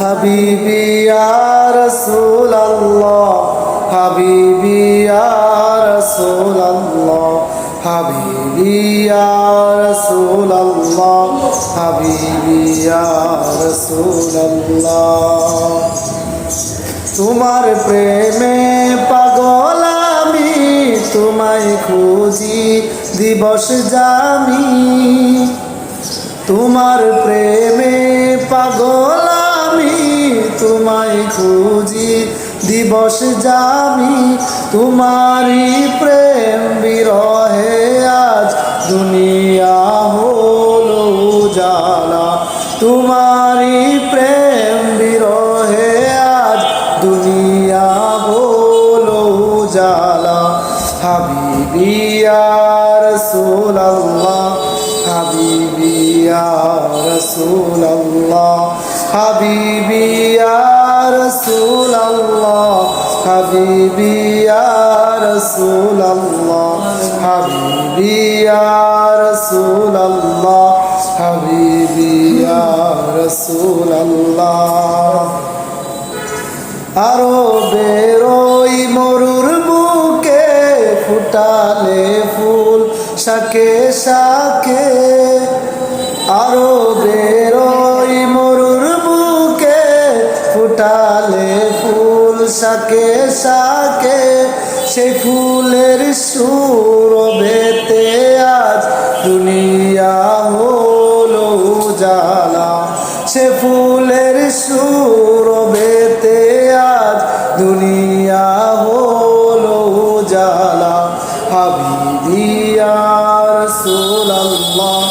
হাবিবি রাসূলুল্লাহ হাবিবি রাসূলুল্লাহ হাবিবি রাসূলুল্লাহ হাবিবি রাসূলুল্লাহ। তোমার প্রেমে পাগল আমি, তোমায় খুঁজি দিবস জামি তোমার প্রেমে দিবস জামি, তোমারই প্রেম বিরহে আজ দুনিয়া হলো জালা তোমারই প্রেম বিরহে আজ দুনিয়া হলো জালা হাবিবি ইয়া রাসূলুল্লাহ, হাবিবি ইয়া হাবিবি রাসূলুল্লাহ হাবিবি রাসূলুল্লাহ হাবিবি রাসূলুল্লাহ। আরও বেরোই মরুর বুকে ফুটালে ফুল, শাকে শাকে। আরও বেরোই মরুর বুকে ফুটালে সাকে শাকে সেই ফুলের সুর বেতে আজ দুনিয়া হলো জালা সে ফুলের সুর বেতে আজ দুনিয়া হলো জালা হাবিবি ইয়া রাসূলুল্লাহ,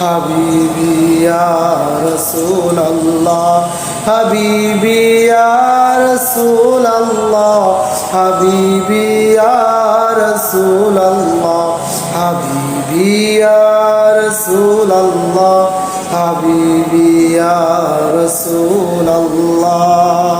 হাবিবি ইয়া ইয়া রাসূলুল্লাহ হাবিবি ইয়া রাসূলুল্লাহ হাবিবি ইয়া রাসূলুল্লাহ। হাবিবি